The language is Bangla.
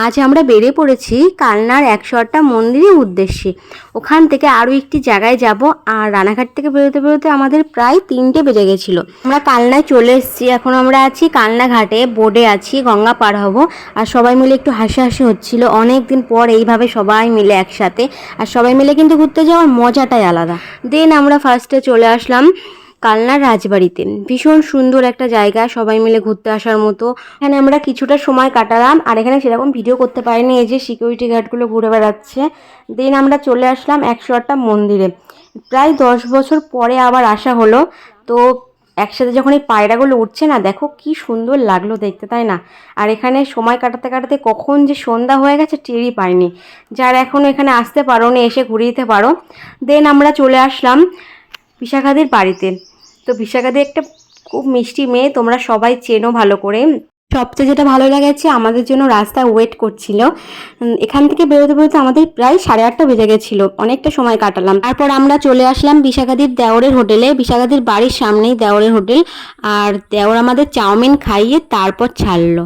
আজ আমরা বেরিয়ে পড়েছি কালনার একশো আটটা মন্দিরের উদ্দেশ্যে। ওখান থেকে আরও একটি জায়গায় যাব, আর রানাঘাট থেকে বেরোতে বেরোতে আমাদের প্রায় তিনটে বেজে গেছিল। আমরা কালনায় চলে এসেছি, এখন আমরা আছি কালনা ঘাটে বোর্ডে আছি, গঙ্গা পার হব। আর সবাই মিলে একটু হাসি হাসি হচ্ছিল অনেক দিন পর এইভাবে সবাই মিলে একসাথে। আর সবাই মিলে কিন্তু ঘুরতে যাওয়ার মজাটাই আলাদা। দেন আমরা ফার্স্টে চলে আসলাম কালনার রাজবাড়িতে। ভীষণ সুন্দর একটা জায়গা, সবাই মিলে ঘুরতে আসার মতো। এখানে আমরা কিছুটা সময় কাটালাম, আর এখানে সেরকম ভিডিও করতে পারিনি, এই যে সিকিউরিটি গার্ডগুলো ঘুরে বেড়াচ্ছে। দেন আমরা চলে আসলাম একশো আটটা মন্দিরে। প্রায় দশ বছর পরে আবার আসা হলো। তো একসাথে যখন এই পায়রাগুলো উঠছে না, দেখো কি সুন্দর লাগল দেখতে, তাই না? আর এখানে সময় কাটাতে কাটাতে কখন যে সন্ধ্যা হয়ে গেছে টেরই পাইনি। যারা এখনও এখানে আসতে পারো না, এসে ঘুরে দিতে পারো। দেন আমরা চলে আসলাম বিশাখাদির বাড়িতে। তো বিশাখাদি একটা খুব মিষ্টি মেয়ে, তোমরা সবাই চেনো ভালো করে। সবচেয়ে যেটা ভালো লেগেছে, আমাদের জন্য রাস্তায় ওয়েট করছিল। এখান থেকে বেরোতে বেরোতে আমাদের প্রায় সাড়ে আটটা বেজে গেছিল। অনেকটা সময় কাটালাম। তারপর আমরা চলে আসলাম বিশাখাদির দেওরের হোটেলে, বিশাখাদির বাড়ির সামনেই দেওরের হোটেল। আর দেওর আমাদের চাউমিন খাইয়ে তারপর ছাড়লো।